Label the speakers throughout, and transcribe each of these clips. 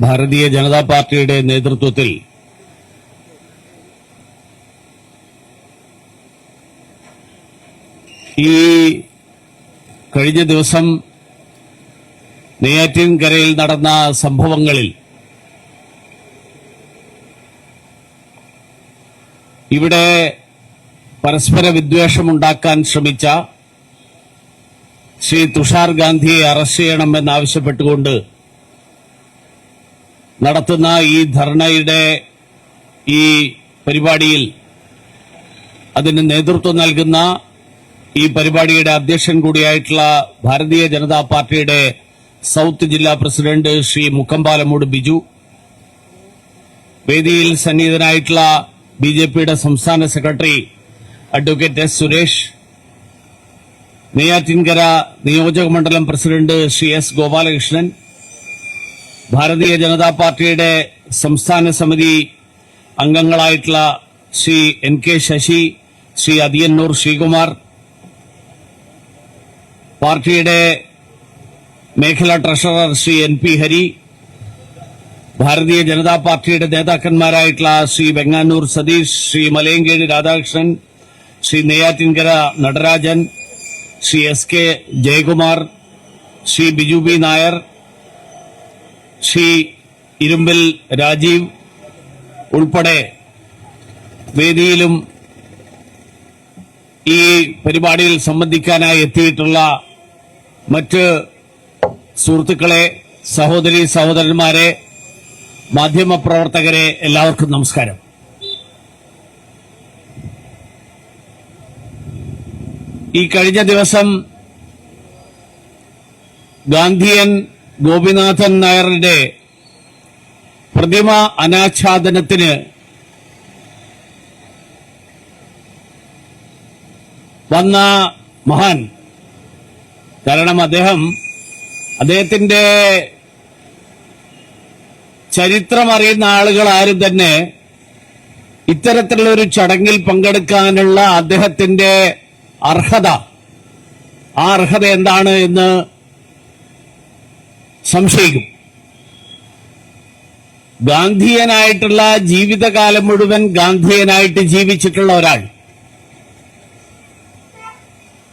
Speaker 1: ഭാരതീയ ജനതാ പാർട്ടിയുടെ നേതൃത്വത്തിൽ ഈ കഴിഞ്ഞ ദിവസം നെയ്യാറ്റിൻകരയിൽ നടന്ന സംഭവങ്ങളിൽ ഇവിടെ പരസ്പര വിദ്വേഷമുണ്ടാക്കാൻ ശ്രമിച്ച ശ്രീ തുഷാർ ഗാന്ധിയെ അറസ്റ്റ് ചെയ്യണമെന്നാവശ്യപ്പെട്ടുകൊണ്ട് നടത്തുന്ന ഈ ധർണയുടെ ഈ പരിപാടിയിൽ അതിന് നേതൃത്വം നൽകുന്ന ഈ പരിപാടിയുടെ അധ്യക്ഷൻ കൂടിയായിട്ടുള്ള ഭാരതീയ ജനതാ പാർട്ടിയുടെ സൗത്ത് ജില്ലാ പ്രസിഡന്റ് ശ്രീ മുക്കമ്പാലമൂട് ബിജു വേദിയിൽ സന്നിഹിതനായിട്ടുള്ള ബി ജെ പിയുടെ സംസ്ഥാന secretary advocate S Suresh Neyyattinkara നിയോജക മണ്ഡലം പ്രസിഡന്റ് ശ്രീ എസ് ഗോപാലകൃഷ്ണൻ ഭാരതീയ ജനതാ പാർട്ടിയുടെ സംസ്ഥാന സമിതി അംഗങ്ങളായിട്ടുള്ള ശ്രീ എൻ കെ ശശി ശ്രീ അതിയന്നൂർ ശ്രീകുമാർ പാർട്ടിയുടെ മേഖലാ treasurer Shri N P Hari Bharatiya Janata പാർട്ടിയുടെ നേതാക്കന്മാരായിട്ടുള്ള Shri Venganoor Satheesh Shri Malayankeezhu Radhakrishnan Shri Neyyattinkara Natarajan Shri S K Jayakumar Shri Biju B Nair Shri Irumbil Rajeev ഉൾപ്പെടെ വേദിയിലും ഈ പരിപാടിയിൽ സംബന്ധിക്കാനായി എത്തിയിട്ടുള്ള മറ്റ് സുഹൃത്തുക്കളെ സഹോദരി സഹോദരന്മാരെ മാധ്യമപ്രവർത്തകരെ എല്ലാവർക്കും നമസ്കാരം. ഈ കഴിഞ്ഞ ദിവസം ഗാന്ധിയൻ ഗോപിനാഥൻ നായരുടെ പ്രതിമ അനാച്ഛാദനത്തിന് വന്ന മഹാൻ കാരണം അദ്ദേഹം അദ്ദേഹത്തിന്റെ ചരിത്രമറിയുന്ന ആളുകൾ ആരും തന്നെ ഇത്തരത്തിലുള്ള ഒരു ചടങ്ങിൽ പങ്കെടുക്കാനുള്ള അദ്ദേഹത്തിന്റെ അർഹത ആ അർഹത എന്താണ് എന്ന് സംശയിക്കും. ഗാന്ധിയനായിട്ടുള്ള ജീവിതകാലം മുഴുവൻ ഗാന്ധിയനായിട്ട് ജീവിച്ചിട്ടുള്ള ഒരാൾ.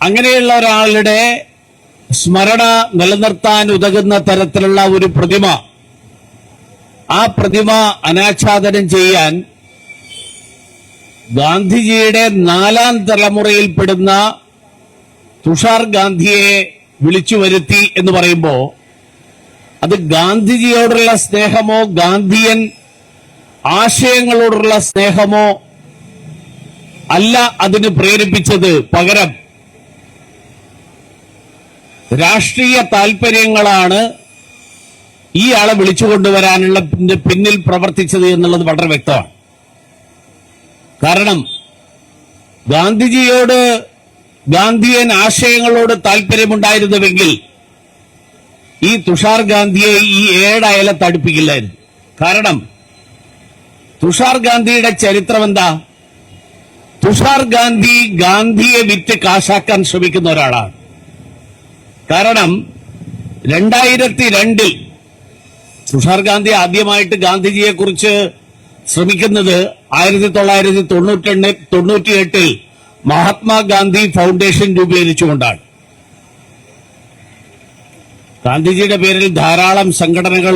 Speaker 1: അങ്ങനെയുള്ള ഒരാളുടെ സ്മരണ നിലനിർത്താൻ ഉതകുന്ന തരത്തിലുള്ള ഒരു പ്രതിമ. ആ പ്രതിമ അനാച്ഛാദനം ചെയ്യാൻ ഗാന്ധിജിയുടെ നാലാം തലമുറയിൽപ്പെടുന്ന തുഷാർ ഗാന്ധിയെ വിളിച്ചു വരുത്തി എന്ന് പറയുമ്പോ അത് ഗാന്ധിജിയോടുള്ള സ്നേഹമോ ഗാന്ധിയൻ ആശയങ്ങളോടുള്ള സ്നേഹമോ അല്ല അതിന് പ്രേരിപ്പിച്ചത് പകരം. രാഷ്ട്രീയ താൽപര്യങ്ങളാണ് ഈ ആളെ വിളിച്ചുകൊണ്ടുവരാനുള്ള പിന്ന- പിന്നിൽ പ്രവർത്തിച്ചത് എന്നുള്ളത് വളരെ വ്യക്തമാണ്. കാരണം ഗാന്ധിജിയോട് ഗാന്ധിയൻ ആശയങ്ങളോട് താല്പര്യമുണ്ടായിരുന്നുവെങ്കിൽ ഈ തുഷാർ ഗാന്ധിയെ ഈ ഏഴയലത്ത് അടുപ്പിക്കില്ലായിരുന്നു കാരണം തുഷാർ ഗാന്ധിയുടെ ചരിത്രം എന്താ? തുഷാർ ഗാന്ധി ഗാന്ധിയെ വിറ്റ് കാശാക്കാൻ ശ്രമിക്കുന്ന ഒരാളാണ്. കാരണം രണ്ടായിരത്തി രണ്ടിൽ തുഷാർ ഗാന്ധി ആദ്യമായിട്ട് ഗാന്ധിജിയെ കുറിച്ച് ശ്രമിക്കുന്നത് ആയിരത്തി തൊള്ളായിരത്തി തൊണ്ണൂറ്റി തൊണ്ണൂറ്റിയെട്ടിൽ മഹാത്മാഗാന്ധി ഫൗണ്ടേഷൻ രൂപീകരിച്ചുകൊണ്ടാണ്. ഗാന്ധിജിയുടെ പേരിൽ ധാരാളം സംഘടനകൾ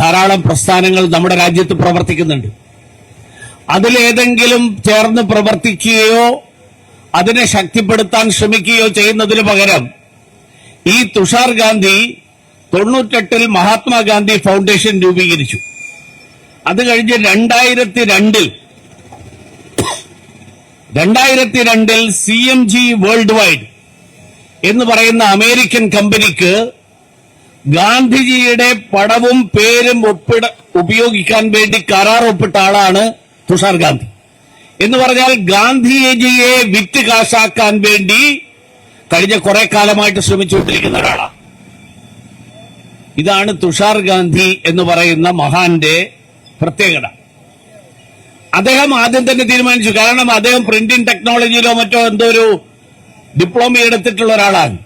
Speaker 1: ധാരാളം പ്രസ്ഥാനങ്ങൾ നമ്മുടെ രാജ്യത്ത് പ്രവർത്തിക്കുന്നുണ്ട്. അതിലേതെങ്കിലും ചേർന്ന് പ്രവർത്തിക്കുകയോ അതിനെ ശക്തിപ്പെടുത്താൻ ശ്രമിക്കുകയോ ചെയ്യുന്നതിന് പകരം ഈ തുഷാർ ഗാന്ധി തൊണ്ണൂറ്റെട്ടിൽ മഹാത്മാഗാന്ധി ഫൗണ്ടേഷൻ രൂപീകരിച്ചു. അത് കഴിഞ്ഞ് രണ്ടായിരത്തി രണ്ടിൽ രണ്ടായിരത്തി രണ്ടിൽ C M G world wide എന്ന് പറയുന്ന അമേരിക്കൻ കമ്പനിക്ക് ഗാന്ധിജിയുടെ പടവും പേരും ഒപ്പിട ഉപയോഗിക്കാൻ വേണ്ടി കരാർ ഒപ്പിട്ട ആളാണ് തുഷാർ ഗാന്ധി. എന്ന് പറഞ്ഞാൽ ഗാന്ധിജിയെ വിറ്റ് കാശാക്കാൻ വേണ്ടി കഴിഞ്ഞ കുറെ കാലമായിട്ട് ശ്രമിച്ചുകൊണ്ടിരിക്കുന്ന ഒരാളാണ് ഇതാണ് തുഷാർ ഗാന്ധി എന്ന് പറയുന്ന മഹാന്റെ പ്രത്യേകത. അദ്ദേഹം ആദ്യം തന്നെ തീരുമാനിച്ചു. കാരണം അദ്ദേഹം പ്രിന്റിംഗ് ടെക്നോളജിയിലോ മറ്റോ എന്തോ ഒരു ഡിപ്ലോമ എടുത്തിട്ടുള്ള ഒരാളാണ്.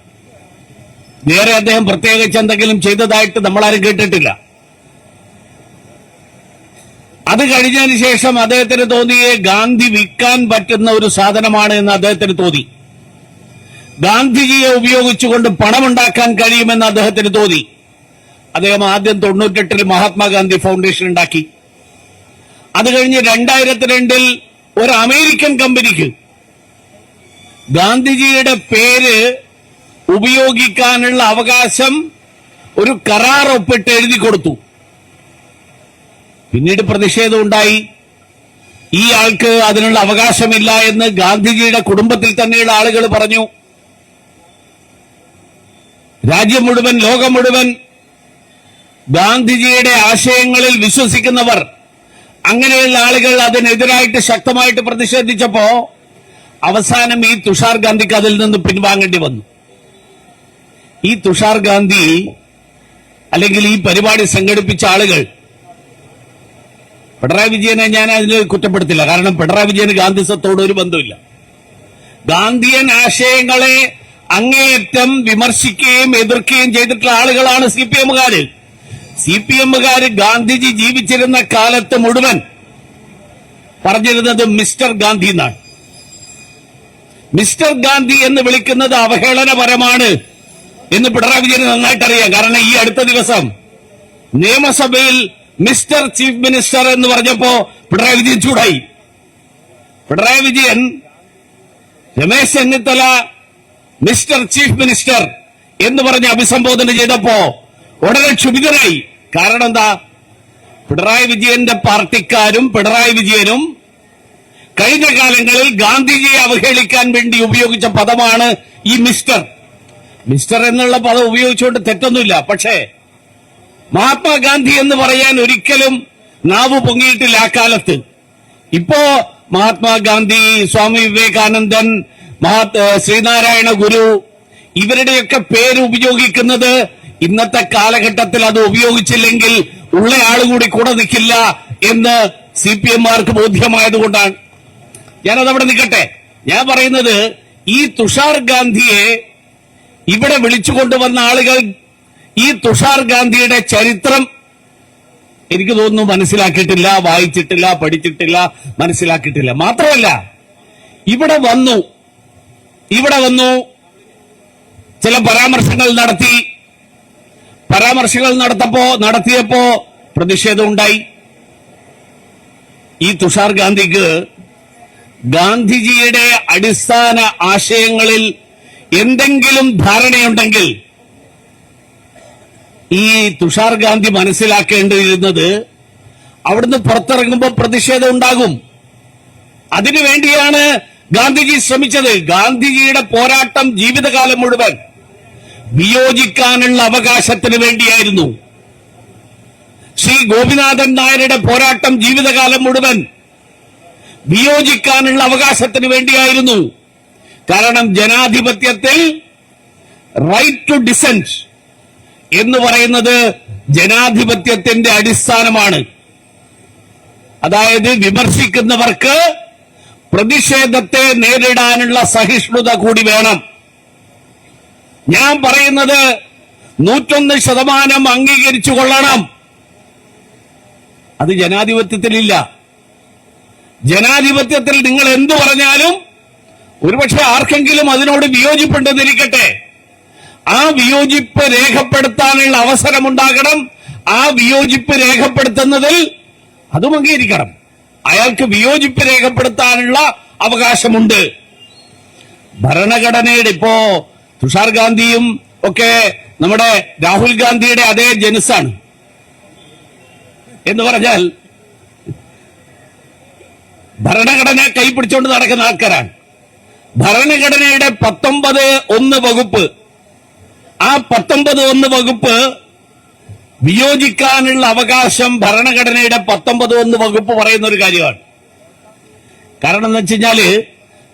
Speaker 1: നേരെ അദ്ദേഹം പ്രത്യേകിച്ച് എന്തെങ്കിലും ചെയ്തതായിട്ട് നമ്മളാരും കേട്ടിട്ടില്ല. അത് കഴിഞ്ഞതിന് ശേഷം അദ്ദേഹത്തിന് തോന്നിയേ ഗാന്ധി വിൽക്കാൻ പറ്റുന്ന ഒരു സാധനമാണ് എന്ന് അദ്ദേഹത്തിന് തോന്നി. ഗാന്ധിജിയെ ഉപയോഗിച്ചുകൊണ്ട് പണമുണ്ടാക്കാൻ കഴിയുമെന്ന് അദ്ദേഹത്തിന് തോന്നി. അദ്ദേഹം ആദ്യം തൊണ്ണൂറ്റെട്ടിൽ മഹാത്മാഗാന്ധി ഫൗണ്ടേഷൻ ഉണ്ടാക്കി. അത് കഴിഞ്ഞ് രണ്ടായിരത്തി രണ്ടിൽ ഒരു അമേരിക്കൻ കമ്പനിക്ക്. ഗാന്ധിജിയുടെ പേര് ഉപയോഗിക്കാനുള്ള അവകാശം ഒരു കരാർ ഒപ്പിട്ട് എഴുതി കൊടുത്തു. പിന്നീട് പ്രതിഷേധം ഉണ്ടായി. ഈ ആൾക്ക് അതിനുള്ള അവകാശമില്ല എന്ന് ഗാന്ധിജിയുടെ കുടുംബത്തിൽ തന്നെയുള്ള ആളുകൾ പറഞ്ഞു. രാജ്യം മുഴുവൻ ലോകം മുഴുവൻ ഗാന്ധിജിയുടെ ആശയങ്ങളിൽ വിശ്വസിക്കുന്നവർ അങ്ങനെയുള്ള ആളുകൾ അതിനെതിരായിട്ട് ശക്തമായിട്ട് പ്രതിഷേധിച്ചപ്പോ അവസാനം ഈ തുഷാർ ഗാന്ധിക്ക് അതിൽ നിന്ന് പിൻവാങ്ങേണ്ടി വന്നു. ഈ തുഷാർ ഗാന്ധി അല്ലെങ്കിൽ ഈ പരിപാടി സംഘടിപ്പിച്ച ആളുകൾ പിണറായി വിജയനെ ഞാൻ അതിൽ കുറ്റപ്പെടുത്തില്ല. കാരണം പിണറായി വിജയന് ഗാന്ധിസത്തോട് ഒരു ബന്ധമില്ല ഗാന്ധിയൻ ആശയങ്ങളെ അങ്ങേയറ്റം വിമർശിക്കുകയും എതിർക്കുകയും ചെയ്തിട്ടുള്ള ആളുകളാണ് സി പി എമ്മുകാര്. സി പി എമ്മുകാര് ഗാന്ധിജി ജീവിച്ചിരുന്ന കാലത്ത് മുഴുവൻ പറഞ്ഞിരുന്നത് മിസ്റ്റർ ഗാന്ധി എന്നാണ്. മിസ്റ്റർ ഗാന്ധി എന്ന് വിളിക്കുന്നത് അവഹേളനപരമാണ്. എന്ന് പിണറായി വിജയന് നന്നായിട്ട് അറിയാം കാരണം ഈ അടുത്ത ദിവസം നിയമസഭയിൽ മിസ്റ്റർ ചീഫ് മിനിസ്റ്റർ എന്ന് പറഞ്ഞപ്പോ പിണറായി വിജയൻ ചൂടായി. Pinarayi Vijayan Ramesh Chennithala mister chief minister എന്ന് പറഞ്ഞ് അഭിസംബോധന ചെയ്തപ്പോ ഉടനെ ക്ഷുഭിതനായി കാരണം എന്താ? പിണറായി വിജയന്റെ പാർട്ടിക്കാരും പിണറായി വിജയനും കഴിഞ്ഞ കാലങ്ങളിൽ ഗാന്ധിജിയെ അവഹേളിക്കാൻ വേണ്ടി ഉപയോഗിച്ച പദമാണ് ഈ മിസ്റ്റർ മിസ്റ്റർ എന്നുള്ള പദം ഉപയോഗിച്ചുകൊണ്ട് തെറ്റൊന്നുമില്ല. പക്ഷേ മഹാത്മാഗാന്ധി എന്ന് പറയാൻ ഒരിക്കലും നാവ് പൊങ്ങിയിട്ടില്ല ആ കാലത്ത്. ഇപ്പോ മഹാത്മാഗാന്ധി സ്വാമി വിവേകാനന്ദൻ മഹാത് ശ്രീനാരായണ ഗുരു ഇവരുടെയൊക്കെ പേര് ഉപയോഗിക്കുന്നത് ഇന്നത്തെ കാലഘട്ടത്തിൽ അത് ഉപയോഗിച്ചില്ലെങ്കിൽ ഉള്ള ആളുകൂടി കൂടെ നിൽക്കില്ല എന്ന് സി പി എംമാർക്ക് ബോധ്യമായതുകൊണ്ടാണ്. ഞാനതവിടെ നിൽക്കട്ടെ. ഞാൻ പറയുന്നത് ഈ തുഷാർ ഗാന്ധിയെ ഇവിടെ വിളിച്ചുകൊണ്ടുവന്ന ആളുകൾ ഈ തുഷാർ ഗാന്ധിയുടെ ചരിത്രം എനിക്ക് തോന്നുന്നു മനസ്സിലാക്കിയിട്ടില്ല വായിച്ചിട്ടില്ല പഠിച്ചിട്ടില്ല മനസ്സിലാക്കിയിട്ടില്ല. മാത്രമല്ല ഇവിടെ വന്നു ഇവിടെ വന്നു ചില പരാമർശങ്ങൾ നടത്തി. പരാമർശങ്ങൾ നടത്തപ്പോ നടത്തിയപ്പോ പ്രതിഷേധം ഉണ്ടായി. ഈ തുഷാർ ഗാന്ധിക്ക് ഗാന്ധിജിയുടെ അടിസ്ഥാന ആശയങ്ങളിൽ എന്തെങ്കിലും ധാരണയുണ്ടെങ്കിൽ ഈ തുഷാർ ഗാന്ധി മനസ്സിലാക്കേണ്ടിയിരുന്നത് അവിടുന്ന് പുറത്തിറങ്ങുമ്പോൾ പ്രതിഷേധം ഉണ്ടാകും. അതിനുവേണ്ടിയാണ് ഗാന്ധിജി ശ്രമിച്ചത്. ഗാന്ധിജിയുടെ പോരാട്ടം ജീവിതകാലം മുഴുവൻ വിയോജിക്കാനുള്ള അവകാശത്തിന് വേണ്ടിയായിരുന്നു. ശ്രീ ഗോപിനാഥൻ നായരുടെ പോരാട്ടം ജീവിതകാലം മുഴുവൻ വിയോജിക്കാനുള്ള അവകാശത്തിന് വേണ്ടിയായിരുന്നു. കാരണം ജനാധിപത്യത്തിൽ റൈറ്റ് ടു ഡിസെന്റ് എന്ന് പറയുന്നത് ജനാധിപത്യത്തിന്റെ അടിസ്ഥാനമാണ്. അതായത് വിമർശിക്കുന്നവർക്ക് പ്രതിഷേധത്തെ നേരിടാനുള്ള സഹിഷ്ണുത കൂടി വേണം. ഞാൻ പറയുന്നത് നൂറ്റൊന്ന് ശതമാനം അംഗീകരിച്ചു കൊള്ളണം. അത് ജനാധിപത്യത്തിലില്ല. ജനാധിപത്യത്തിൽ നിങ്ങൾ എന്തു പറഞ്ഞാലും ഒരുപക്ഷെ ആർക്കെങ്കിലും അതിനോട് വിയോജിപ്പുണ്ടെന്നിരിക്കട്ടെ. ആ വിയോജിപ്പ് രേഖപ്പെടുത്താനുള്ള അവസരമുണ്ടാകണം. ആ വിയോജിപ്പ് രേഖപ്പെടുത്തുന്നതിൽ അതും അംഗീകരിക്കണം. അയാൾക്ക് വിയോജിപ്പ് രേഖപ്പെടുത്താനുള്ള അവകാശമുണ്ട്. ഭരണഘടനയുടെ ഇപ്പോ തുഷാർ ഗാന്ധിയും ഒക്കെ നമ്മുടെ രാഹുൽ ഗാന്ധിയുടെ അതേ ജനുസാണ് എന്ന് പറഞ്ഞാൽ ഭരണഘടന കൈപ്പിടിച്ചുകൊണ്ട് നടക്കുന്ന ആൾക്കാരാണ്. ഭരണഘടനയുടെ പത്തൊമ്പത് ഒന്ന് വകുപ്പ്. ആ പത്തൊമ്പത് ഒന്ന് വകുപ്പ് വിയോജിക്കാനുള്ള അവകാശം ഭരണഘടനയുടെ പത്തൊമ്പത് ഒന്ന് വകുപ്പ് പറയുന്ന ഒരു കാര്യമാണ്. കാരണം എന്ന് വെച്ച് കഴിഞ്ഞാൽ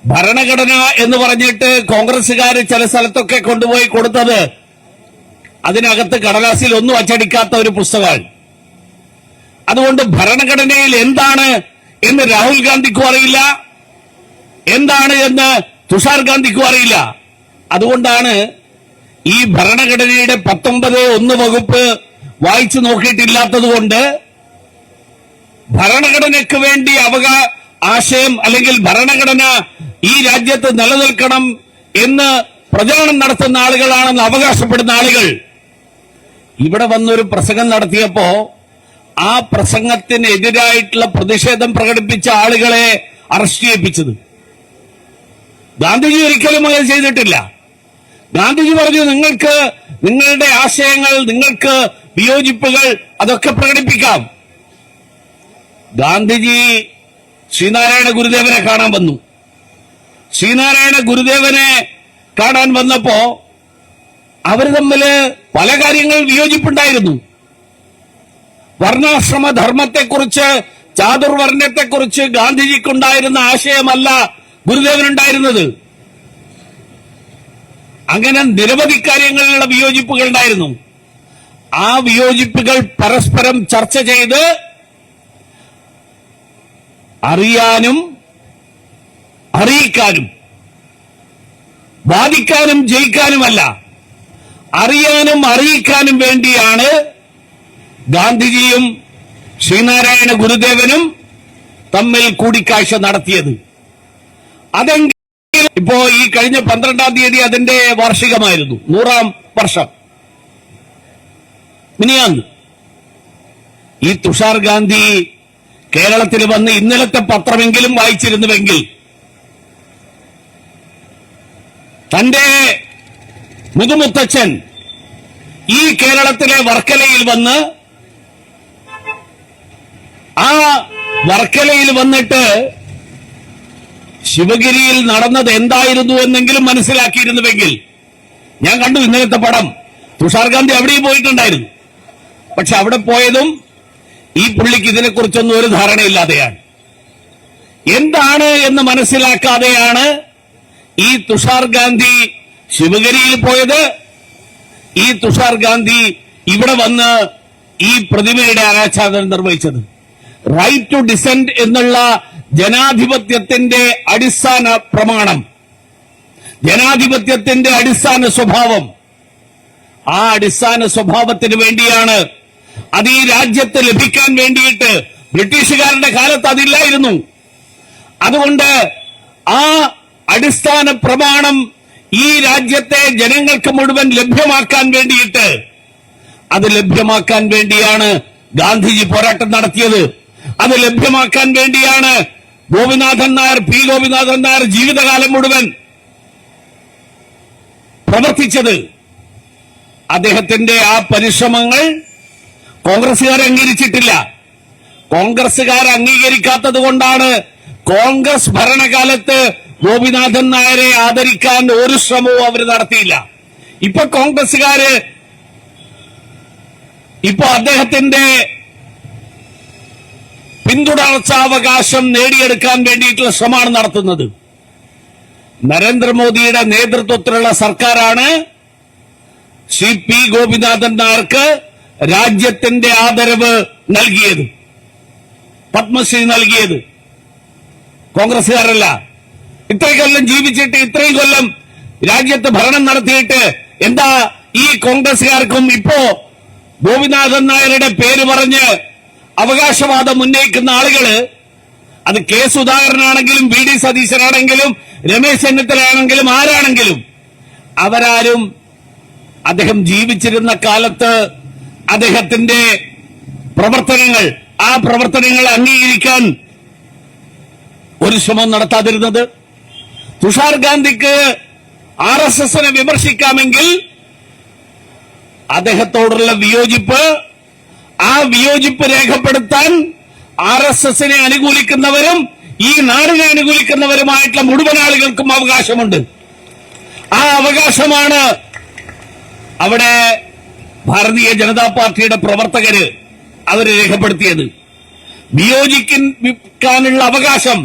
Speaker 1: ഭരണഘടന എന്ന് പറഞ്ഞിട്ട് കോൺഗ്രസ്സുകാർ ചില സ്ഥലത്തൊക്കെ കൊണ്ടുപോയി കൊടുത്തത് അതിനകത്ത് കടലാസിൽ ഒന്നും അച്ചടിക്കാത്ത ഒരു പുസ്തകമാണ്. അതുകൊണ്ട് ഭരണഘടനയിൽ എന്താണ് എന്ന് രാഹുൽ ഗാന്ധിക്കും അറിയില്ല. എന്താണ് എന്ന് തുഷാർ ഗാന്ധിക്കും അറിയില്ല. അതുകൊണ്ടാണ് ഈ ഭരണഘടനയുടെ പത്തൊമ്പത് ഒന്ന് വകുപ്പ് വായിച്ചു നോക്കിയിട്ടില്ലാത്തതുകൊണ്ട് ഭരണഘടനയ്ക്ക് വേണ്ടി അവകാ ആശയം അല്ലെങ്കിൽ ഭരണഘടന ഈ രാജ്യത്ത് നിലനിൽക്കണം എന്ന് പ്രചരണം നടത്തുന്ന ആളുകളാണെന്ന് അവകാശപ്പെടുന്ന ആളുകൾ. ഇവിടെ വന്നൊരു പ്രസംഗം നടത്തിയപ്പോ ആ പ്രസംഗത്തിനെതിരായിട്ടുള്ള പ്രതിഷേധം പ്രകടിപ്പിച്ച ആളുകളെ അറസ്റ്റ് ചെയ്യിപ്പിച്ചത്. ഗാന്ധിജി ഒരിക്കലും അങ്ങനെ ചെയ്തിട്ടില്ല. ഗാന്ധിജി പറഞ്ഞു നിങ്ങൾക്ക് നിങ്ങളുടെ ആശയങ്ങൾ നിങ്ങൾക്ക് വിയോജിപ്പുകൾ അതൊക്കെ പ്രകടിപ്പിക്കാം. ഗാന്ധിജി ശ്രീനാരായണ ഗുരുദേവനെ കാണാൻ വന്നു. ശ്രീനാരായണ ഗുരുദേവനെ കാണാൻ വന്നപ്പോ അവർ തമ്മിൽ പല കാര്യങ്ങൾ വിയോജിപ്പുണ്ടായിരുന്നു. വർണാശ്രമ ധർമ്മത്തെക്കുറിച്ച് ചാതുർവർണത്തെക്കുറിച്ച് ഗാന്ധിജിക്കുണ്ടായിരുന്ന ആശയമല്ല ഗുരുദേവനുണ്ടായിരുന്നത് അങ്ങനെ നിരവധി കാര്യങ്ങളിലുള്ള വിയോജിപ്പുകൾ ഉണ്ടായിരുന്നു. ആ വിയോജിപ്പുകൾ പരസ്പരം ചർച്ച ചെയ്ത് അറിയാനും അറിയിക്കാനും ബാധിക്കാനും ജയിക്കാനുമല്ല അറിയാനും അറിയിക്കാനും വേണ്ടിയാണ് ഗാന്ധിജിയും ശ്രീനാരായണ ഗുരുദേവനും തമ്മിൽ കൂടിക്കാഴ്ച നടത്തിയത്. അതെങ്കിലും ഇപ്പോ ഈ കഴിഞ്ഞ പന്ത്രണ്ടാം തീയതി അതിന്റെ വാർഷികമായിരുന്നു. നൂറാം വർഷം. മിനിയാന്ന് ഈ തുഷാർ ഗാന്ധി കേരളത്തിൽ വന്ന് ഇന്നലത്തെ പത്രമെങ്കിലും വായിച്ചിരുന്നുവെങ്കിൽ തന്റെ മുതുമുത്തച്ഛൻ ഈ കേരളത്തിലെ വർക്കലയിൽ വന്ന് ആ വർക്കലയിൽ വന്നിട്ട് ശിവഗിരിയിൽ നടന്നത് എന്തായിരുന്നു എന്നെങ്കിലും മനസ്സിലാക്കിയിരുന്നുവെങ്കിൽ ഞാൻ കണ്ടു ഇന്നലത്തെ പടം. തുഷാർ ഗാന്ധി അവിടെയും പോയിട്ടുണ്ടായിരുന്നു. പക്ഷെ അവിടെ പോയതും ഈ പുള്ളിക്ക് ഇതിനെക്കുറിച്ചൊന്നും ഒരു ധാരണയില്ലാതെയാണ്. എന്താണ് എന്ന് മനസ്സിലാക്കാതെയാണ് ഈ തുഷാർ ഗാന്ധി ശിവഗിരിയിൽ പോയത്. ഈ തുഷാർ ഗാന്ധി ഇവിടെ വന്ന് ഈ പ്രതിമയുടെ അനാച്ഛാദനം നിർവഹിച്ചത്. റൈറ്റ് ടു ഡിസെന്റ് എന്നുള്ള ജനാധിപത്യത്തിന്റെ അടിസ്ഥാന പ്രമാണം ജനാധിപത്യത്തിന്റെ അടിസ്ഥാന സ്വഭാവം. ആ അടിസ്ഥാന സ്വഭാവത്തിന് വേണ്ടിയാണ് അത് ഈ രാജ്യത്ത് ലഭിക്കാൻ വേണ്ടിയിട്ട് ബ്രിട്ടീഷുകാരുടെ കാലത്ത് അതില്ലായിരുന്നു. അതുകൊണ്ട് ആ അടിസ്ഥാന പ്രമാണം ഈ രാജ്യത്തെ ജനങ്ങൾക്ക് മുഴുവൻ ലഭ്യമാക്കാൻ വേണ്ടിയിട്ട് അത് ലഭ്യമാക്കാൻ വേണ്ടിയാണ് ഗാന്ധിജി പോരാട്ടം നടത്തിയത്. അത് ലഭ്യമാക്കാൻ വേണ്ടിയാണ് ഗോപിനാഥൻ നായർ പി. ഗോപിനാഥൻ നായർ ജീവിതകാലം മുഴുവൻ പ്രവർത്തിച്ചത് അദ്ദേഹത്തിന്റെ ആ പരിശ്രമങ്ങൾ കോൺഗ്രസുകാർ അംഗീകരിച്ചിട്ടില്ല. കോൺഗ്രസുകാർ അംഗീകരിക്കാത്തത് കൊണ്ടാണ് കോൺഗ്രസ് ഭരണകാലത്ത് ഗോപിനാഥൻ നായരെ ആദരിക്കാൻ ഒരു ശ്രമവും അവർ നടത്തിയില്ല. ഇപ്പൊ കോൺഗ്രസുകാര് ഇപ്പൊ അദ്ദേഹത്തിന്റെ പിന്തുടർച്ചാവകാശം നേടിയെടുക്കാൻ വേണ്ടിയിട്ടുള്ള ശ്രമമാണ് നടത്തുന്നത്. നരേന്ദ്രമോദിയുടെ നേതൃത്വത്തിലുള്ള സർക്കാരാണ് സി പി ഗോപിനാഥൻ നായർക്ക് രാജ്യത്തിന്റെ ആദരവ് നൽകിയത്. പത്മശ്രീ നൽകിയത്. കോൺഗ്രസുകാരല്ല ഇത്രയും കൊല്ലം ജീവിച്ചിട്ട് ഇത്രയും കൊല്ലം രാജ്യത്ത് ഭരണം നടത്തിയിട്ട് എന്താ ഈ കോൺഗ്രസുകാർക്കും ഇപ്പോ ഗോപിനാഥൻ നായരുടെ പേര് പറഞ്ഞ് അവകാശവാദം ഉന്നയിക്കുന്ന ആളുകൾ അത് കെ സുധാകരനാണെങ്കിലും വി ഡി സതീശനാണെങ്കിലും രമേശ് ചെന്നിത്തലയാണെങ്കിലും ആരാണെങ്കിലും അവരാരും അദ്ദേഹം ജീവിച്ചിരുന്ന കാലത്ത് അദ്ദേഹത്തിന്റെ പ്രവർത്തനങ്ങൾ ആ പ്രവർത്തനങ്ങൾ അംഗീകരിക്കാൻ ഒരു ശ്രമം നടത്താതിരുന്നത്. തുഷാർ ഗാന്ധിക്ക് ആർ എസ് എസിനെ വിമർശിക്കാമെങ്കിൽ അദ്ദേഹത്തോടുള്ള വിയോജിപ്പ് ആ വിയോജിപ്പ് രേഖപ്പെടുത്താൻ ആർ എസ് എസിനെ അനുകൂലിക്കുന്നവരും ഈ നാടിനെ അനുകൂലിക്കുന്നവരുമായിട്ടുള്ള മുഴുവൻ ആളുകൾക്കും അവകാശമുണ്ട്. ആ അവകാശമാണ് അവിടെ ഭാരതീയ ജനതാ പാർട്ടിയുടെ പ്രവർത്തകര് അവർ രേഖപ്പെടുത്തിയത്. വിയോജിക്കാനുള്ള അവകാശം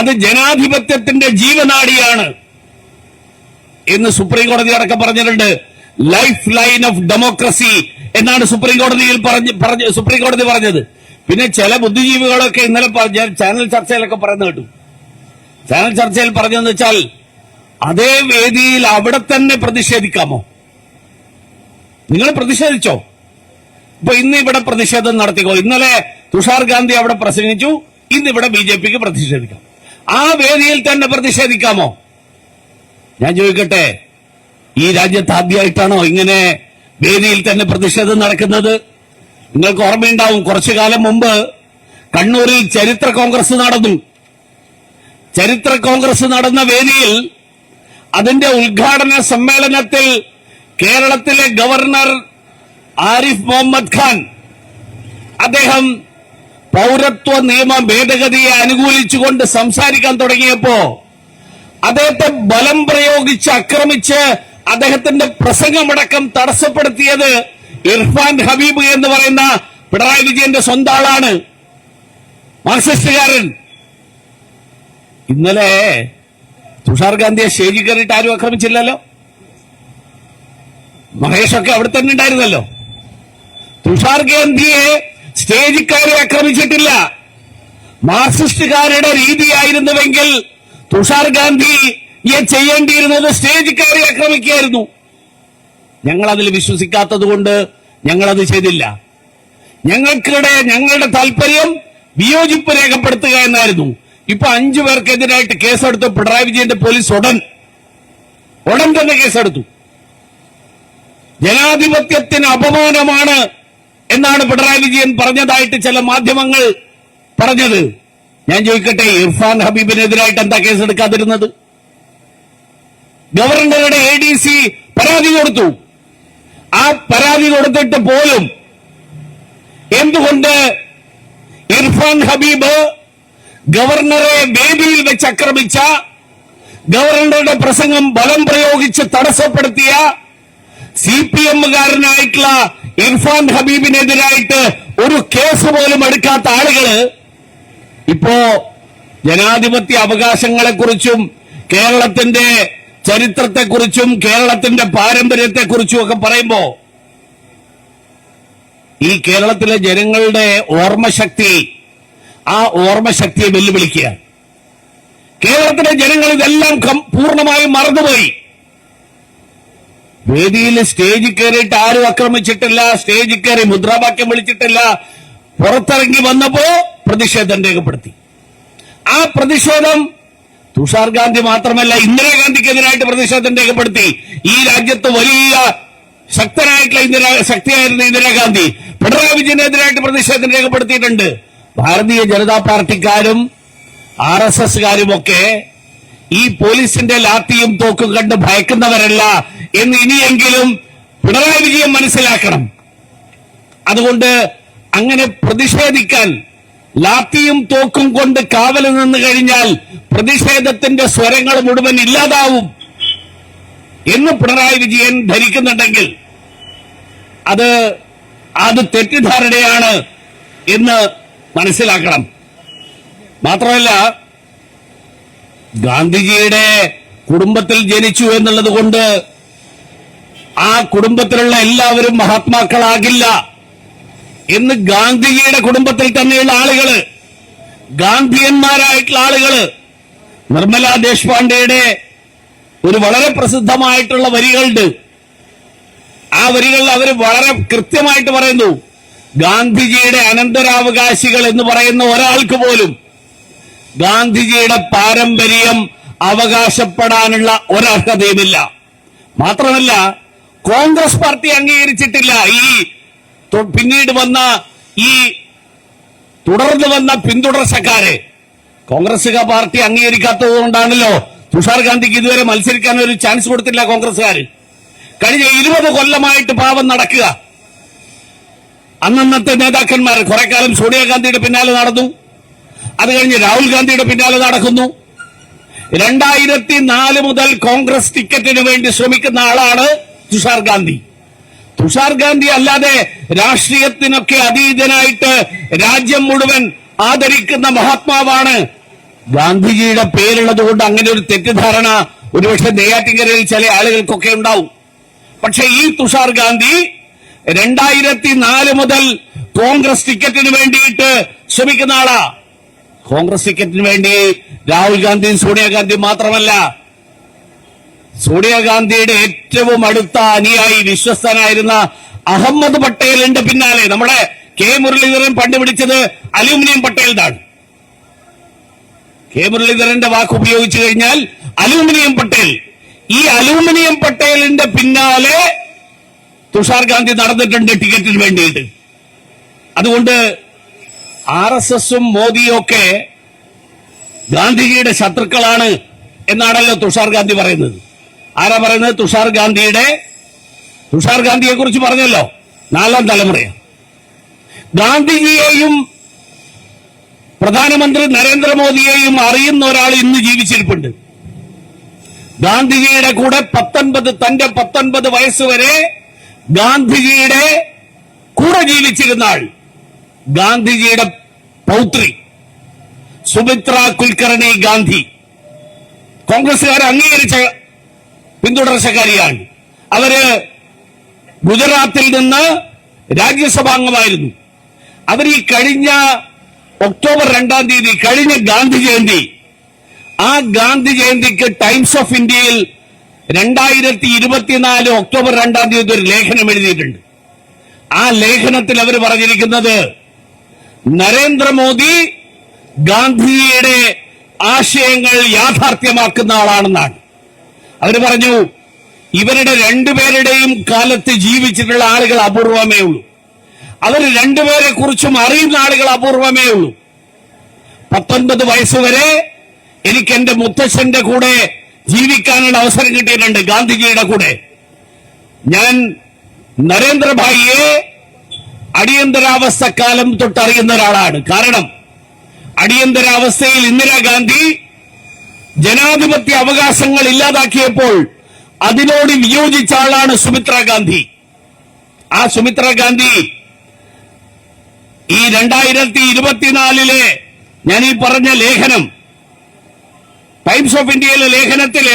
Speaker 1: അത് ജനാധിപത്യത്തിന്റെ ജീവനാടിയാണ് എന്ന് സുപ്രീം കോടതി അടക്കം പറഞ്ഞിട്ടുണ്ട്. ലൈഫ് ലൈൻ ഓഫ് ഡെമോക്രസി എന്നാണ് സുപ്രീം കോടതിയിൽ പറഞ്ഞ് സുപ്രീം കോടതി പറഞ്ഞത്. പിന്നെ ചില ബുദ്ധിജീവികളൊക്കെ ഇന്നലെ ചാനൽ ചർച്ചയിലൊക്കെ പറയുന്നത് കേട്ടു. ചാനൽ ചർച്ചയിൽ പറഞ്ഞതെന്ന് വെച്ചാൽ അതേ വേദിയിൽ അവിടെ തന്നെ പ്രതിഷേധിക്കാമോ? നിങ്ങൾ പ്രതിഷേധിച്ചോ? ഇപ്പൊ ഇന്ന് ഇവിടെ പ്രതിഷേധം നടത്തിക്കോ? ഇന്നലെ തുഷാർ ഗാന്ധി അവിടെ പ്രസംഗിച്ചു. ഇന്ന് ഇവിടെ ബി ജെ പിക്ക് പ്രതിഷേധിക്കാം. ആ വേദിയിൽ തന്നെ പ്രതിഷേധിക്കാമോ? ഞാൻ ചോദിക്കട്ടെ ഈ രാജ്യത്ത് ആദ്യമായിട്ടാണോ ഇങ്ങനെ വേദിയിൽ തന്നെ പ്രതിഷേധം നടക്കുന്നത്. നിങ്ങൾക്ക് ഓർമ്മയുണ്ടാവും കുറച്ചു കാലം മുമ്പ് കണ്ണൂരിൽ ചരിത്ര കോൺഗ്രസ് നടന്നു. ചരിത്ര കോൺഗ്രസ് നടന്ന വേദിയിൽ അതിന്റെ ഉദ്ഘാടന സമ്മേളനത്തിൽ കേരളത്തിലെ ഗവർണർ ആരിഫ് മുഹമ്മദ് ഖാൻ അദ്ദേഹം പൗരത്വ നിയമ ഭേദഗതിയെ അനുകൂലിച്ചുകൊണ്ട് സംസാരിക്കാൻ തുടങ്ങിയപ്പോ അദ്ദേഹത്തെ ബലം പ്രയോഗിച്ച് ആക്രമിച്ച് അദ്ദേഹത്തിന്റെ പ്രസംഗമടക്കം തടസ്സപ്പെടുത്തിയത് ഇർഫാൻ ഹബീബ് എന്ന് പറയുന്ന പിണറായി വിജയന്റെ സ്വന്തം ആളാണ്. മാർക്സിസ്റ്റുകാരൻ. ഇന്നലെ തുഷാർ ഗാന്ധിയെ സ്റ്റേജിൽ കയറിയിട്ട് ആരും ആക്രമിച്ചില്ലല്ലോ? മഹേഷൊക്കെ അവിടെ തന്നെ ഉണ്ടായിരുന്നല്ലോ? തുഷാർ ഗാന്ധിയെ സ്റ്റേജിൽ കയറി ആക്രമിച്ചിട്ടില്ല. മാർക്സിസ്റ്റുകാരുടെ രീതിയായിരുന്നുവെങ്കിൽ തുഷാർ ഗാന്ധിയെ ചെയ്യേണ്ടിയിരുന്നത് സ്റ്റേജ് കയറി ആക്രമിക്കുകയായിരുന്നു. ഞങ്ങൾ അതിൽ വിശ്വസിക്കാത്തത് കൊണ്ട് ഞങ്ങളത് ചെയ്തില്ല. ഞങ്ങൾക്കിടെ ഞങ്ങളുടെ താല്പര്യം വിയോജിപ്പ് രേഖപ്പെടുത്തുക എന്നായിരുന്നു. ഇപ്പൊ അഞ്ചു പേർക്കെതിരായിട്ട് കേസെടുത്ത് പിണറായി വിജയന്റെ പോലീസ് ഉടൻ ഉടൻ തന്നെ കേസെടുത്തു. ജനാധിപത്യത്തിന് അപമാനമാണ് എന്നാണ് പിണറായി വിജയൻ പറഞ്ഞതായിട്ട് ചില മാധ്യമങ്ങൾ പറഞ്ഞത്. ഞാൻ ചോദിക്കട്ടെ ഇർഫാൻ ഹബീബിനെതിരായിട്ട് എന്താ കേസെടുക്കാതിരുന്നത്? ഗവർണറുടെ എ ഡി സി പരാതി കൊടുത്തു. ആ പരാതി കൊടുത്തിട്ട് പോലും എന്തുകൊണ്ട് ഇർഫാൻ ഹബീബ് ഗവർണറെ വേദിയിൽ വെച്ച് ആക്രമിച്ച ഗവർണറുടെ പ്രസംഗം ബലം പ്രയോഗിച്ച് തടസ്സപ്പെടുത്തിയ സി പി എമ്മുകാരനായിട്ടുള്ള ഇർഫാൻ ഹബീബിനെതിരായിട്ട് ഒരു കേസ് പോലും എടുക്കാത്ത ആളുകൾ ഇപ്പോ ജനാധിപത്യ അവകാശങ്ങളെക്കുറിച്ചും കേരളത്തിന്റെ ചരിത്രത്തെക്കുറിച്ചും കേരളത്തിന്റെ പാരമ്പര്യത്തെക്കുറിച്ചും ഒക്കെ പറയുമ്പോ ഈ കേരളത്തിലെ ജനങ്ങളുടെ ഓർമ്മശക്തി ആ ഓർമ്മശക്തിയെ വെല്ലുവിളിക്കുക. കേരളത്തിലെ ജനങ്ങൾ ഇതെല്ലാം പൂർണമായും മറന്നുപോയി. വേദിയിൽ സ്റ്റേജിൽ കയറിയിട്ട് ആരും ആക്രമിച്ചിട്ടില്ല സ്റ്റേജിൽ കയറി മുദ്രാവാക്യം വിളിച്ചിട്ടില്ല. പുറത്തിറങ്ങി വന്നപ്പോ പ്രതിഷേധം രേഖപ്പെടുത്തി. ആ പ്രതിഷേധം തുഷാർ ഗാന്ധി മാത്രമല്ല ഇന്ദിരാഗാന്ധിക്കെതിരായിട്ട് പ്രതിഷേധം രേഖപ്പെടുത്തി. ഈ രാജ്യത്ത് വലിയ ശക്തനായിട്ടുള്ള ഇന്ദിരാ ശക്തിയായിരുന്ന ഇന്ദിരാഗാന്ധി പിണറായി വിജയനെതിരായിട്ട് പ്രതിഷേധം രേഖപ്പെടുത്തിയിട്ടുണ്ട്. ഭാരതീയ ജനതാ പാർട്ടിക്കാരും ആർ എസ് എസ്കാരും ഒക്കെ ഈ പോലീസിന്റെ ലാത്തിയും തോക്കും കണ്ട് ഭയക്കുന്നവരല്ല എന്ന് ഇനിയെങ്കിലും പിണറായി വിജയൻ മനസ്സിലാക്കണം. അതുകൊണ്ട് അങ്ങനെ പ്രതിഷേധിക്കാൻ ലാത്തിയും തോക്കും കൊണ്ട് കാവൽ നിന്ന് കഴിഞ്ഞാൽ പ്രതിഷേധത്തിന്റെ സ്വരങ്ങൾ മുഴുവൻ ഇല്ലാതാവും എന്ന് പിണറായി വിജയൻ ധരിക്കുന്നുണ്ടെങ്കിൽ അത് അത് തെറ്റിദ്ധാരണയാണ് എന്ന് മനസ്സിലാക്കണം. മാത്രമല്ല ഗാന്ധിജിയുടെ കുടുംബത്തിൽ ജനിച്ചു എന്നുള്ളത് കൊണ്ട് ആ കുടുംബത്തിലുള്ള എല്ലാവരും മഹാത്മാക്കളാകില്ല. എന്ന് ഗാന്ധിജിയുടെ കുടുംബത്തിൽ തന്നെയുള്ള ആളുകൾ ഗാന്ധിയന്മാരായിട്ടുള്ള ആളുകൾ നിർമ്മല ദേശ്പാണ്ഡെയുടെ ഒരു വളരെ പ്രസിദ്ധമായിട്ടുള്ള വരികളുണ്ട്. ആ വരികളിൽ അവർ വളരെ കൃത്യമായിട്ട് പറയുന്നു ഗാന്ധിജിയുടെ അനന്തരാവകാശികൾ എന്ന് പറയുന്ന ഒരാൾക്ക് പോലും ഗാന്ധിജിയുടെ പാരമ്പര്യം അവകാശപ്പെടാനുള്ള ഒരർഹതയുമില്ല. മാത്രമല്ല കോൺഗ്രസ് പാർട്ടി അംഗീകരിച്ചിട്ടില്ല ഈ പിന്നീട് വന്ന ഈ തുടർന്ന് വന്ന പിന്തുടർച്ചക്കാരെ കോൺഗ്രസ് പാർട്ടി അംഗീകരിക്കാത്തത് കൊണ്ടാണല്ലോ തുഷാർ ഗാന്ധിക്ക് ഇതുവരെ മത്സരിക്കാൻ ഒരു ചാൻസ് കൊടുത്തില്ല കോൺഗ്രസ്സുകാർ കഴിഞ്ഞ ഇരുപത് കൊല്ലമായിട്ട് പാവം നടക്കുക. അന്നന്നത്തെ നേതാക്കന്മാർ കുറെ കാലം സോണിയാഗാന്ധിയുടെ പിന്നാലെ നടന്നു. അത് കഴിഞ്ഞ് രാഹുൽ ഗാന്ധിയുടെ പിന്നാലെ നടക്കുന്നു. രണ്ടായിരത്തി നാല് മുതൽ കോൺഗ്രസ് ടിക്കറ്റിന് വേണ്ടി ശ്രമിക്കുന്ന ആളാണ് തുഷാർ ഗാന്ധി. തുഷാർ ഗാന്ധി അല്ലാതെ രാഷ്ട്രീയത്തിനൊക്കെ അതീതനായിട്ട് രാജ്യം മുഴുവൻ ആദരിക്കുന്ന മഹാത്മാവാണ്. ഗാന്ധിജിയുടെ പേരുള്ളത് കൊണ്ട് അങ്ങനെ ഒരു തെറ്റിദ്ധാരണ ഒരുപക്ഷെ നെയ്യാറ്റിങ്കരയിൽ ചില ആളുകൾക്കൊക്കെ ഉണ്ടാവും. പക്ഷെ ഈ തുഷാർ ഗാന്ധി രണ്ടായിരത്തി നാല് മുതൽ കോൺഗ്രസ് ടിക്കറ്റിന് വേണ്ടിയിട്ട് ശ്രമിക്കുന്ന ആളാ. കോൺഗ്രസ് ടിക്കറ്റിന് വേണ്ടി രാഹുൽ ഗാന്ധിയും സോണിയാഗാന്ധിയും മാത്രമല്ല സോണിയാഗാന്ധിയുടെ ഏറ്റവും അടുത്ത അനുയായി വിശ്വസ്തനായിരുന്ന അഹമ്മദ് പട്ടേലിന്റെ പിന്നാലെ നമ്മുടെ കെ മുരളീധരൻ പണ്ട് പിടിച്ചത് അലൂമിനിയം പട്ടേലിനാണ് കെ മുരളീധരന്റെ വാക്ക് ഉപയോഗിച്ചു കഴിഞ്ഞാൽ അലൂമിനിയം പട്ടേൽ. ഈ അലൂമിനിയം പട്ടേലിന്റെ പിന്നാലെ തുഷാർ ഗാന്ധി നടന്നിട്ടുണ്ട് ടിക്കറ്റിന് വേണ്ടിയിട്ട്. അതുകൊണ്ട് ആർ എസ് എസും മോദിയും ഒക്കെ ഗാന്ധിജിയുടെ ശത്രുക്കളാണ് എന്നാണല്ലോ തുഷാർ ഗാന്ധി പറയുന്നത്. ആരാ പറയുന്നത്? തുഷാർ ഗാന്ധിയുടെ? തുഷാർ ഗാന്ധിയെ കുറിച്ച് പറഞ്ഞല്ലോ. നാലാം തലമുറ. ഗാന്ധിജിയെയും പ്രധാനമന്ത്രി നരേന്ദ്രമോദിയെയും അറിയുന്ന ഒരാൾ ഇന്ന് ജീവിച്ചിരിപ്പുണ്ട്. ഗാന്ധിജിയുടെ കൂടെ പത്തൊൻപത് തന്റെ പത്തൊൻപത് വയസ്സ് വരെ ഗാന്ധിജിയുടെ കൂടെ ജീവിച്ചിരുന്ന ആൾ ഗാന്ധിജിയുടെ പൗത്രി സുമിത്ര കുൽക്കർണി ഗാന്ധി. കോൺഗ്രസുകാർ അംഗീകരിച്ച പിന്തുടർച്ചക്കാരിയാണ്. അവർ ഗുജറാത്തിൽ നിന്ന് രാജ്യസഭാംഗമായിരുന്നു അവർ ഈ കഴിഞ്ഞ ഒക്ടോബർ രണ്ടാം തീയതി കഴിഞ്ഞ ഗാന്ധി ജയന്തി ആ ഗാന്ധി ജയന്തിക്ക് ടൈംസ് ഓഫ് ഇന്ത്യയിൽ രണ്ടായിരത്തി ഇരുപത്തിനാല് ഒക്ടോബർ രണ്ടാം തീയതി ഒരു ലേഖനം എഴുതിയിട്ടുണ്ട്. ആ ലേഖനത്തിൽ അവർ പറഞ്ഞിരിക്കുന്നത് നരേന്ദ്രമോദി ഗാന്ധിജിയുടെ ആശയങ്ങൾ യാഥാർത്ഥ്യമാക്കുന്ന ആളാണെന്നാണ്. അവർ പറഞ്ഞു ഇവരുടെ രണ്ടുപേരുടെയും കാലത്ത് ജീവിച്ചിട്ടുള്ള ആളുകൾ അപൂർവമേ ഉള്ളൂ. അവർ രണ്ടുപേരെ കുറിച്ചും അറിയുന്ന ആളുകൾ അപൂർവമേ ഉള്ളൂ. പത്തൊൻപത് വയസ്സുവരെ എനിക്ക് എന്റെ മുത്തച്ഛന്റെ കൂടെ ജീവിക്കാനുള്ള അവസരം കിട്ടിയിട്ടുണ്ട് ഗാന്ധിജിയുടെ കൂടെ. ഞാൻ നരേന്ദ്രഭായിയെ അടിയന്തരാവസ്ഥ കാലം തൊട്ടറിയുന്ന ഒരാളാണ്. കാരണം അടിയന്തരാവസ്ഥയിൽ ഇന്ദിരാഗാന്ധി ജനാധിപത്യ അവകാശങ്ങൾ ഇല്ലാതാക്കിയപ്പോൾ അതിനോട് വിയോജിച്ച ആളാണ് സുമിത്ര ഗാന്ധി. ആ സുമിത്ര ഗാന്ധി ഈ രണ്ടായിരത്തി ഇരുപത്തിനാലിലെ ഞാൻ ഈ പറഞ്ഞ ലേഖനം ടൈംസ് ഓഫ് ഇന്ത്യയിലെ ലേഖനത്തിൽ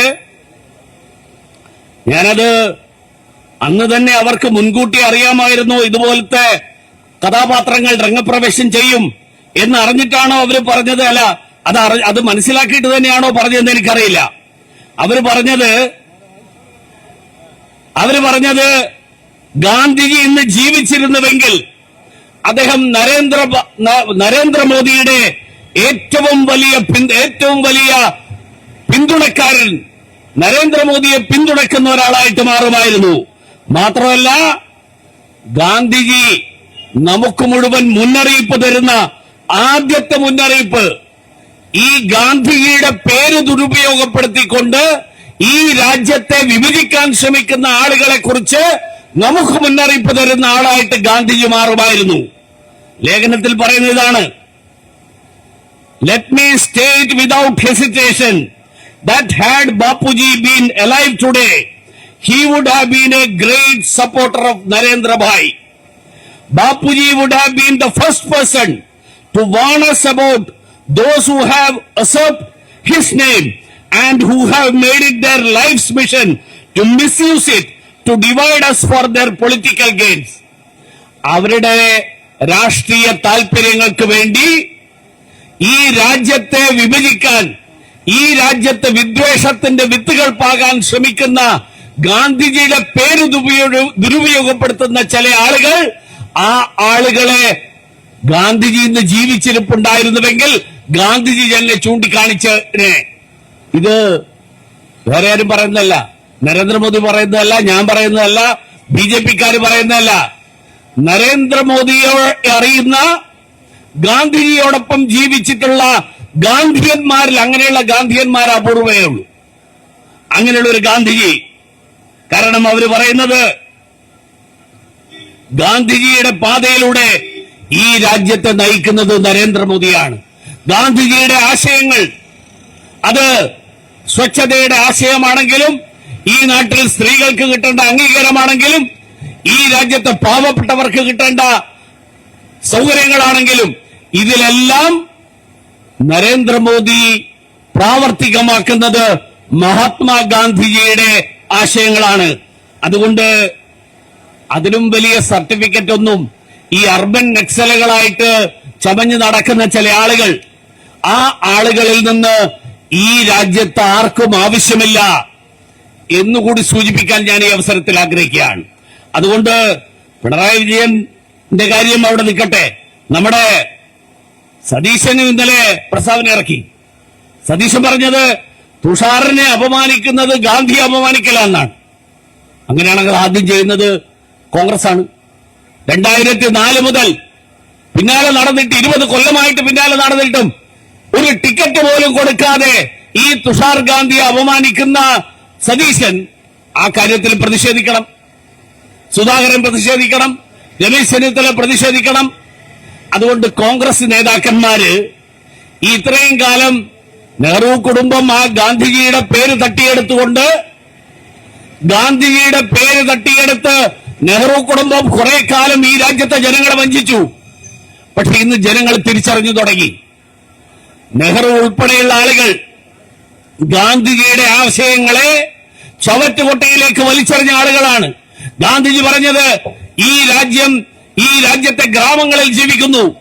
Speaker 1: ഞാനത് അന്ന് തന്നെ അവർക്ക് മുൻകൂട്ടി അറിയാമായിരുന്നു ഇതുപോലത്തെ കഥാപാത്രങ്ങൾ രംഗപ്രവേശം ചെയ്യും എന്ന് അറിഞ്ഞിട്ടാണോ അവർ പറഞ്ഞത്? അല്ല അത് അത് മനസ്സിലാക്കിയിട്ട് തന്നെയാണോ പറഞ്ഞതെന്ന് എനിക്കറിയില്ല. അവർ പറഞ്ഞത് അവർ പറഞ്ഞത് ഗാന്ധിജി ഇന്ന് ജീവിച്ചിരുന്നുവെങ്കിൽ അദ്ദേഹം നരേന്ദ്ര നരേന്ദ്രമോദിയുടെ ഏറ്റവും വലിയ ഏറ്റവും വലിയ പിന്തുണക്കാരൻ നരേന്ദ്രമോദിയെ പിന്തുണക്കുന്ന ഒരാളായിട്ട് മാറുമായിരുന്നു. മാത്രമല്ല ഗാന്ധിജി നമുക്ക് മുഴുവൻ മുന്നറിയിപ്പ് തരുന്ന ആദ്യത്തെ മുന്നറിയിപ്പ് ഈ ഗാന്ധിജിയുടെ പേര് ദുരുപയോഗപ്പെടുത്തിക്കൊണ്ട് ഈ രാജ്യത്തെ വിഭജിക്കാൻ ശ്രമിക്കുന്ന ആളുകളെ കുറിച്ച് നമുക്ക് മുന്നറിയിപ്പ് തരുന്ന ആളായിട്ട് ഗാന്ധിജി മാറുമായിരുന്നു. ലേഖനത്തിൽ പറയുന്ന ഇതാണ്. Let me state without hesitation that had Bapuji been alive today he would have been a great supporter of Narendrabhai Bapuji would have been the first person to warn us about those who have usurped his name and who have made it their life's mission to misuse it to divide us for their political gains. അവരുടെ രാഷ്ട്രീയ താൽപര്യങ്ങൾക്ക് വേണ്ടി ഈ രാജ്യത്തെ വിഭജിക്കാൻ ഈ രാജ്യത്തെ വിദ്വേഷത്തിന്റെ വിത്തുകൾ പാകാൻ ശ്രമിക്കുന്ന ഗാന്ധിജിയുടെ പേര് ദുരുപയോഗപ്പെടുത്തുന്ന ചില ആളുകൾ ആ ആളുകളെ ഗാന്ധിജി ഇന്ന് ജീവിച്ചിരിപ്പുണ്ടായിരുന്നുവെങ്കിൽ ഗാന്ധിജി തന്നെ ചൂണ്ടിക്കാണിച്ചതിനെ ഇത് വേറെ ആരും പറയുന്നതല്ല. നരേന്ദ്രമോദി പറയുന്നതല്ല ഞാൻ പറയുന്നതല്ല ബി ജെ പിക്കാര് പറയുന്നതല്ല. നരേന്ദ്രമോദിയെ അറിയുന്ന ഗാന്ധിജിയോടൊപ്പം ജീവിച്ചിട്ടുള്ള ഗാന്ധിയന്മാരിൽ അങ്ങനെയുള്ള ഗാന്ധിയന്മാർ അപൂർവമേ ഉള്ളൂ. അങ്ങനെയുള്ള ഒരു ഗാന്ധിജി. കാരണം അവർ പറയുന്നത് ഗാന്ധിജിയുടെ പാതയിലൂടെ ഈ രാജ്യത്തെ നയിക്കുന്നത് നരേന്ദ്രമോദിയാണ്. ഗാന്ധിജിയുടെ ആശയങ്ങൾ. അത് സ്വച്ഛതയുടെ ആശയമാണെങ്കിലും ഈ നാട്ടിൽ സ്ത്രീകൾക്ക് കിട്ടേണ്ട അംഗീകാരമാണെങ്കിലും ഈ രാജ്യത്തെ പാവപ്പെട്ടവർക്ക് കിട്ടേണ്ട സൗകര്യങ്ങളാണെങ്കിലും ഇതിലെല്ലാം നരേന്ദ്രമോദി പ്രാവർത്തികമാക്കുന്നത് മഹാത്മാഗാന്ധിജിയുടെ ആശയങ്ങളാണ്. അതുകൊണ്ട് അതിലും വലിയ സർട്ടിഫിക്കറ്റ് ഒന്നും ഈ അർബൻ നക്സലുകളായിട്ട് ചമഞ്ഞു നടക്കുന്ന ചില ആളുകൾ ആ ആളുകളിൽ നിന്ന് ഈ രാജ്യത്ത് ആർക്കും ആവശ്യമില്ല എന്നുകൂടി സൂചിപ്പിക്കാൻ ഞാൻ ഈ അവസരത്തിൽ ആഗ്രഹിക്കുകയാണ്. അതുകൊണ്ട് പിണറായി വിജയന്റെ കാര്യം അവിടെ നിൽക്കട്ടെ. നമ്മുടെ സതീശന് ഇന്നലെ പ്രസ്താവന ഇറക്കി. സതീശൻ പറഞ്ഞത് തുഷാറിനെ അപമാനിക്കുന്നത് ഗാന്ധി അപമാനിക്കലാന്നാണ് അങ്ങനെയാണെങ്കിൽ ആദ്യം ചെയ്യുന്നത് കോൺഗ്രസ് ആണ് രണ്ടായിരത്തി നാല് മുതൽ പിന്നാലെ നടന്നിട്ട് ഇരുപത് കൊല്ലമായിട്ട് പിന്നാലെ നടന്നിട്ടും ഒരു ടിക്കറ്റ് പോലും കൊടുക്കാതെ ഈ തുഷാർ ഗാന്ധിയെ അപമാനിക്കുന്ന സതീശൻ ആ കാര്യത്തിൽ പ്രതിഷേധിക്കണം. സുധാകരൻ പ്രതിഷേധിക്കണം. രമേശ് ചെന്നിത്തല പ്രതിഷേധിക്കണം. അതുകൊണ്ട് കോൺഗ്രസ് നേതാക്കന്മാര് ഈ ഇത്രയും കാലം നെഹ്റു കുടുംബം ആ ഗാന്ധിജിയുടെ പേര് തട്ടിയെടുത്തുകൊണ്ട് ഗാന്ധിജിയുടെ പേര് തട്ടിയെടുത്ത് നെഹ്റു കുടുംബം കുറെ കാലം ഈ രാജ്യത്തെ ജനങ്ങളെ വഞ്ചിച്ചു. പക്ഷെ ഇന്ന് ജനങ്ങൾ തിരിച്ചറിഞ്ഞു തുടങ്ങി. നെഹ്റു ഉൾപ്പെടെയുള്ള ആളുകൾ ഗാന്ധിജിയുടെ ആശയങ്ങളെ ചവറ്റുകൊട്ടയിലേക്ക് വലിച്ചെറിഞ്ഞ ആളുകളാണ്. ഗാന്ധിജി പറഞ്ഞത് ഈ രാജ്യം ഈ രാജ്യത്തെ ഗ്രാമങ്ങളിൽ ജീവിക്കുന്നു.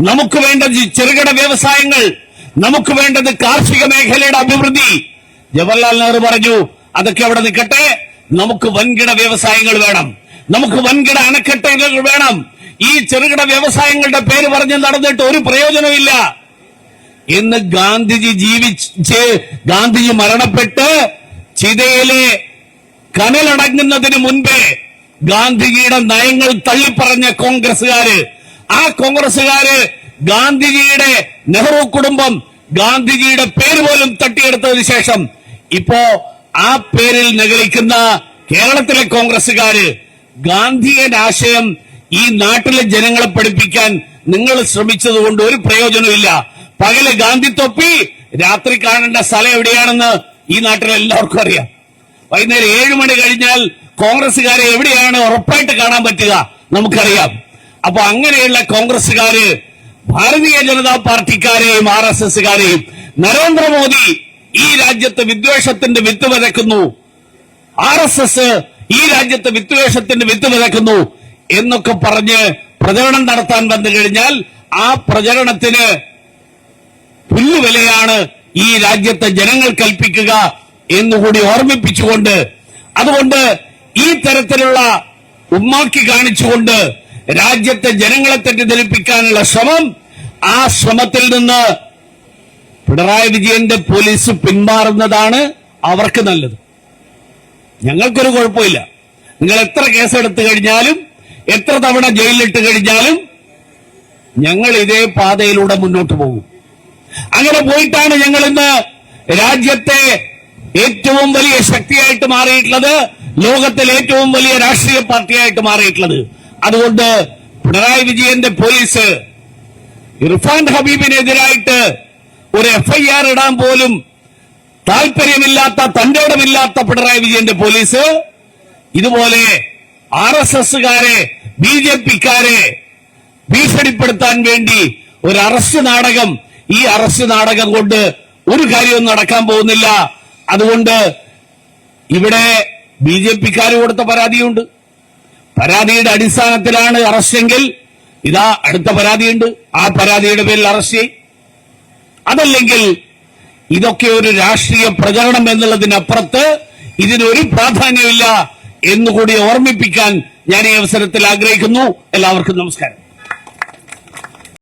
Speaker 1: നമുക്ക് വേണ്ടത് ചെറുകിട വ്യവസായങ്ങൾ നമുക്ക് വേണ്ടത് കാർഷിക മേഖലയുടെ അഭിവൃദ്ധി. ജവഹർലാൽ നെഹ്റു പറഞ്ഞു അതൊക്കെ അവിടെ നിൽക്കട്ടെ. നമുക്ക് വൻകിട വ്യവസായങ്ങൾ വേണം. നമുക്ക് വൻകിട അണക്കെട്ടുകൾ വേണം. ഈ ചെറുകിട വ്യവസായങ്ങളുടെ പേര് പറഞ്ഞ് നടന്നിട്ട് ഒരു പ്രയോജനമില്ല എന്ന് ഗാന്ധിജി ജീവിച്ച് ഗാന്ധിജി മരണപ്പെട്ട് ചിതയിലെ കനലടങ്ങുന്നതിന് മുൻപേ ഗാന്ധിജിയുടെ നയങ്ങൾ തള്ളിപ്പറഞ്ഞ കോൺഗ്രസുകാര് ആ കോൺഗ്രസുകാര് ഗാന്ധിജിയുടെ നെഹ്റു കുടുംബം ഗാന്ധിജിയുടെ പേര് പോലും തട്ടിയെടുത്തതിന് ശേഷം ഇപ്പോ ആ പേരിൽ നിഗളിക്കുന്ന കേരളത്തിലെ കോൺഗ്രസുകാര് ഗാന്ധിയൻ ആശയം ഈ നാട്ടിലെ ജനങ്ങളെ പഠിപ്പിക്കാൻ നിങ്ങൾ ശ്രമിച്ചതുകൊണ്ട് ഒരു പ്രയോജനമില്ല പകൽ ഗാന്ധി തൊപ്പി രാത്രി കാണേണ്ട സ്ഥലം എവിടെയാണെന്ന് ഈ നാട്ടിൽ എല്ലാവർക്കും അറിയാം. വൈകുന്നേരം ഏഴ് മണി കഴിഞ്ഞാൽ കോൺഗ്രസ്സുകാരെ എവിടെയാണ് ഉറപ്പായിട്ട് കാണാൻ പറ്റുക നമുക്കറിയാം. അപ്പൊ അങ്ങനെയുള്ള കോൺഗ്രസ്സുകാര് ഭാരതീയ ജനതാ പാർട്ടിക്കാരെയും ആർ എസ് എസുകാരെയും നരേന്ദ്രമോദി ഈ രാജ്യത്ത് വിദ്വേഷത്തിന്റെ വിത്ത് വിതക്കുന്നു ആർ എസ് എസ് ഈ രാജ്യത്ത് വിദ്വേഷത്തിന്റെ വിത്ത് വിതക്കുന്നു എന്നൊക്കെ പറഞ്ഞ് പ്രചരണം നടത്താൻ വന്നു കഴിഞ്ഞാൽ ആ പ്രചരണത്തിന് പുല്ലുവിലയാണ് ഈ രാജ്യത്തെ ജനങ്ങൾ കൽപ്പിക്കുക എന്നുകൂടി ഓർമ്മിപ്പിച്ചുകൊണ്ട് അതുകൊണ്ട് ഈ തരത്തിലുള്ള ഉമ്മാക്കി കാണിച്ചുകൊണ്ട് രാജ്യത്തെ ജനങ്ങളെ തെറ്റിദ്ധരിപ്പിക്കാനുള്ള ശ്രമം ആ ശ്രമത്തിൽ നിന്ന് പിണറായി വിജയന്റെ പോലീസ് പിന്മാറുന്നതാണ് അവർക്ക് നല്ലത്. ഞങ്ങൾക്കൊരു കുഴപ്പമില്ല. നിങ്ങൾ എത്ര കേസെടുത്തു കഴിഞ്ഞാലും എത്ര തവണ ജയിലിലിട്ട് കഴിഞ്ഞാലും ഞങ്ങൾ ഇതേ പാതയിലൂടെ മുന്നോട്ട് പോകും. അങ്ങനെ പോയിട്ടാണ് ഞങ്ങൾ ഇന്ന് രാജ്യത്തെ ഏറ്റവും വലിയ ശക്തിയായിട്ട് മാറിയിട്ടുള്ളത് ലോകത്തിൽ ഏറ്റവും വലിയ രാഷ്ട്രീയ പാർട്ടിയായിട്ട് മാറിയിട്ടുള്ളത്. അതുകൊണ്ട് പിണറായി വിജയന്റെ പോലീസ് ഇർഫാൻ ഹബീബിനെതിരായിട്ട് ഒരു എഫ്ഐആർ ഇടാൻ പോലും താല്പര്യമില്ലാത്ത തന്റെ ഇടമില്ലാത്ത പിണറായി വിജയന്റെ പോലീസ് ഇതുപോലെ ആർ എസ് എസുകാരെ ബി ജെ പിക്കാരെ ഭീഷണിപ്പെടുത്താൻ വേണ്ടി ഒരു അറസ്റ്റ് നാടകം ഈ അറസ്റ്റ് നാടകം കൊണ്ട് ഒരു കാര്യവും നടക്കാൻ പോകുന്നില്ല. അതുകൊണ്ട് ഇവിടെ ബി ജെ പിക്കാർ കൊടുത്ത പരാതിയുണ്ട്. പരാതിയുടെ അടിസ്ഥാനത്തിലാണ് അറസ്റ്റെങ്കിൽ ഇതാ അടുത്ത പരാതിയുണ്ട്. ആ പരാതിയുടെ പേരിൽ അറസ്റ്റ് ചെയ്യും അതല്ലെങ്കിൽ ഇതൊക്കെ ഒരു രാഷ്ട്രീയ പ്രചരണം എന്നുള്ളതിനപ്പുറത്ത് ഇതിനൊരു പ്രാധാന്യമില്ല എന്നുകൂടി ഓർമ്മിപ്പിക്കാൻ ഞാൻ ഈ അവസരത്തിൽ ആഗ്രഹിക്കുന്നു. എല്ലാവർക്കും നമസ്കാരം.